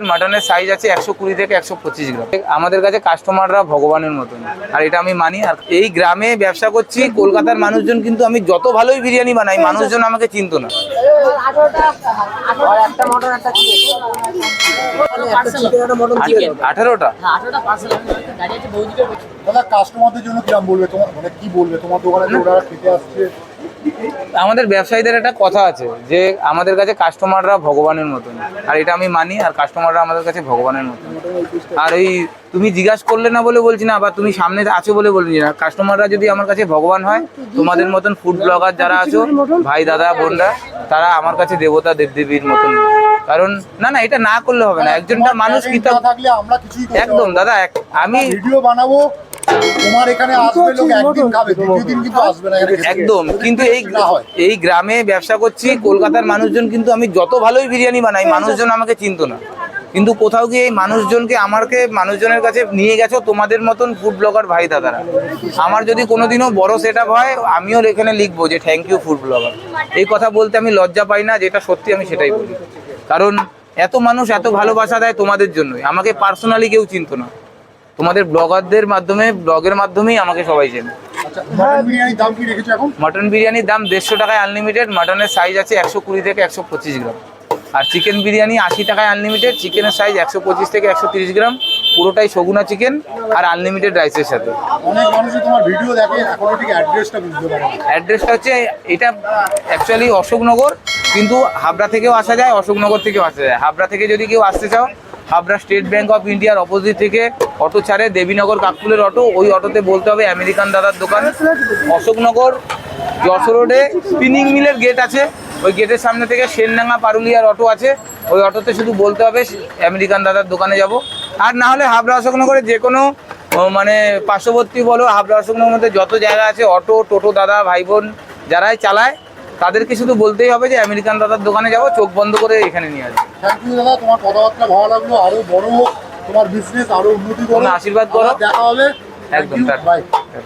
মাটনের সাইজ আছে একশো কুড়ি থেকে একশো পঁচিশ গ্রাম। আমাদের কাছে কাস্টমাররা ভগবানের মতন। আর এটা আমি মানি, আর এই গ্রামে ব্যবসা করছি, কলকাতার মানুষজন কিন্তু আমি যত ভালোই বিরিয়ানি বানাই, মানুষজন আমাকে চিনতো না। আঠারোটা। কাস্টমারদের জন্য বলবে? তোমার মানে কি বলবে? তোমার দোকানে খেতে আসছে আমাদের ব্যবসায়ীদের একটা কথা আছে যে আমাদের কাছে কাস্টমাররা ভগবানের মতন। আর এটা আমি মানি আর কাস্টমাররা আমাদের কাছে ভগবানের মতন। আর ওই তুমি জিজ্ঞাসা করলে না বলে বলছি না বা তুমি সামনে আছো বলে বলছি না। কাস্টমাররা যদি আমার কাছে ভগবান হয় তোমাদের মতন ফুড ব্লগার যারা আছো ভাই দাদা বোনরা তারা আমার কাছে দেবতা দেবদেবীর মতন। কারণ না না এটা না করলে হবে না। একজনটা মানুষ করতে একদম দাদা আমি ভিডিও বানাবো তোমার এখানে আসবে লোক একদিন খাবে দ্বিতীয় দিন কিন্তু আসবে না এখানে একদম কিন্তু এই এই গ্রামে ব্যবসা করছি কলকাতার মানুষজন কিন্তু আমি যত ভালোই বিরিয়ানি বানাই মানুষজন আমাকে চিনতো না। কিন্তু কোথাও গিয়ে এই মানুষজনকে আমাকে মানুষজনের কাছে নিয়ে গেছো তোমাদের মতন ফুড ব্লগার ভাই দাদারা। আমার যদি কোনোদিনও বড় সেট আপ হয় আমিও এখানে লিখব যে থ্যাংক ইউ ফুড ব্লগার এই কথা বলতে আমি লজ্জা পাই না যেটা সত্যি আমি সেটাই বলি। কারণ এত মানুষ এত ভালোবাসা দেয় তোমাদের জন্যই। আমাকে পার্সোনালি কেউ চিনতো না। তোমাদের ব্লগারদের মাধ্যমে ব্লগের মাধ্যমেই আমাকে সবাই চেনে। আচ্ছা মটন বিরিয়ানির দাম মটন বিরিয়ানির দেড়শো টাকায় আনলিমিটেড মটনের সাইজ আছে একশো কুড়ি থেকে একশো পঁচিশ গ্রাম। আর চিকেন বিরিয়ানি আশি টাকায় আনলিমিটেড চিকেনের সাইজ একশো পঁচিশ থেকে একশো তিরিশ গ্রাম পুরোটাই সগুনা চিকেন আর আনলিমিটেড রাইসের সাথে। অনেক মানুষই তোমার ভিডিও দেখে এখনও ঠিক অ্যাড্রেসটা বুঝতে পারে অ্যাড্রেসটা হচ্ছে এটা অ্যাকচুয়ালি অশোকনগর কিন্তু হাবড়া থেকেও আসা যায় অশোকনগর থেকেও আসা যায়। হাবড়া থেকে যদি কেউ আসতে চাও হাবড়া স্টেট ব্যাংক অফ ইন্ডিয়ার অপোজিট থেকে অটো ছাড়ে দেবীনগর কাকফুলের অটো। ওই অটোতে বলতে হবে আমেরিকান দাদার দোকান। অশোকনগর, যশোর রোডে স্পিনিং মিলের গেট আছে। ওই গেটের সামনে থেকে সেনডাঙ্গা পারুলিয়ার অটো আছে। ওই অটোতে শুধু বলতে হবে আমেরিকান দাদার দোকানে যাব। আর না হলে হাবড়া অশোকনগরে যে কোনো মানে পার্শ্ববর্তী বলো, হাবড়া অশোকনগরের মধ্যে যত জায়গা আছে, অটো, টোটো দাদা, ভাই বোন যারাই চালায়, তাদেরকে শুধু বলতেই হবে যে আমেরিকান দাদার দোকানে যাব, চোখ বন্ধ করে এখানে নিয়ে আসবে। থ্যাংক ইউ দাদা তোমার কথাবার্তা ভালো লাগল আরও বড় হোক তোমার বিজনেস আরও উন্নতি করো আশীর্বাদ করো। দেখা হবে একদম। বাই